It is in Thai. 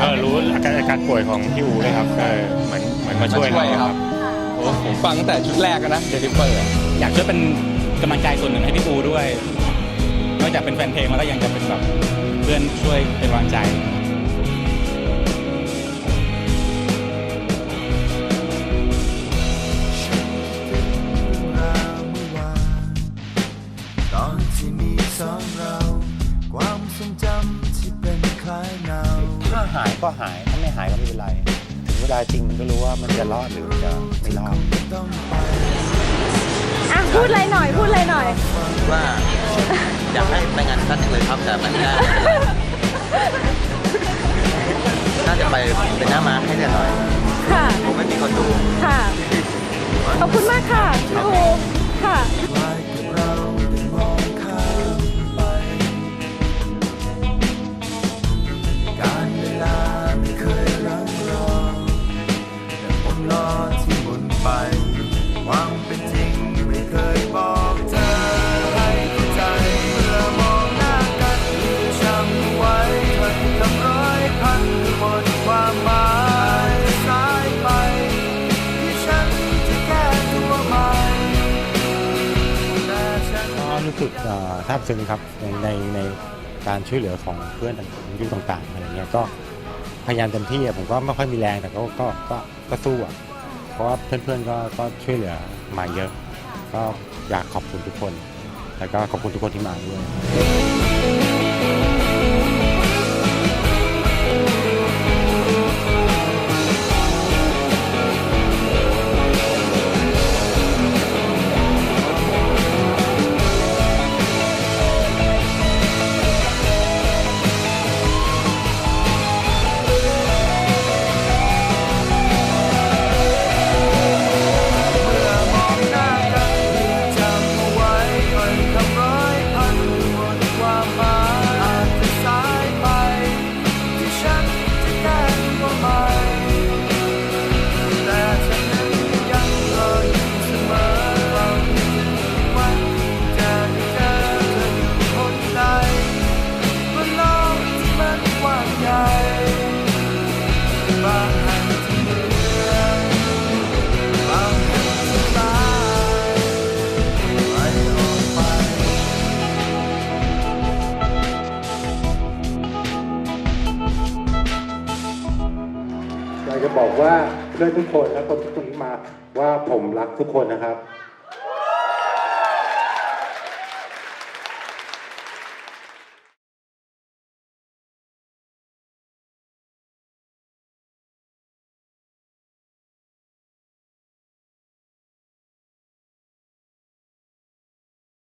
ก็รู้อาการอาการป่วยของพี่อูเลยครับก็เหมือนเหมือนมาช่วยมาช่วยเราครับ โอ้ผมฟังตั้งแต่ชุดแรกอะนะเดลิเปอร์อยากช่วยเป็นกำลังใจส่วนหนึ่งให้พี่ปูด้วยนอกจากเป็นแฟนเพลงแล้วก็ยังจะเป็นแบบเพื่อนช่วยเป็นกำลังใจ หายก็หาย ถ้าไม่หายก็ไม่เป็นไร ถึงเวลาจริงมันก็รู้ว่ามันจะรอดหรือมันจะไม่รอดต้องไปอะพูดอะไรหน่อย พูดอะไรหน่อย ว่าอยากให้ไปงานท่านจังเลยครับแต่มันไม่ได้น่าจะไปเป็นหน้าม้าให้ได้หน่อย ค่ะ ผมไม่มีคนดู ค่ะ ขอบคุณมากค่ะพี่อูค่ะ รู้สึกเอ่อซาบซึ้งครับในในในการช่วยเหลือของเพื่อนต่งๆยุคต่างๆอะไรเงี้ยก็พยายามเต็มที่ผมก็ไม่ค่อยมีแรงแต่ก็ก็ก็ก็สู้อะเพราะว่าเพื่อนๆก็ก็ช่วยเหลือมาเยอะ ก็อยากขอบคุณทุกคน แล้วก็ขอบคุณทุกคนที่มาด้วย จะบอกว่าเพื่อนทุกคนและคนทุกคนนี้มาว่าผมรักทุกคนนะครับ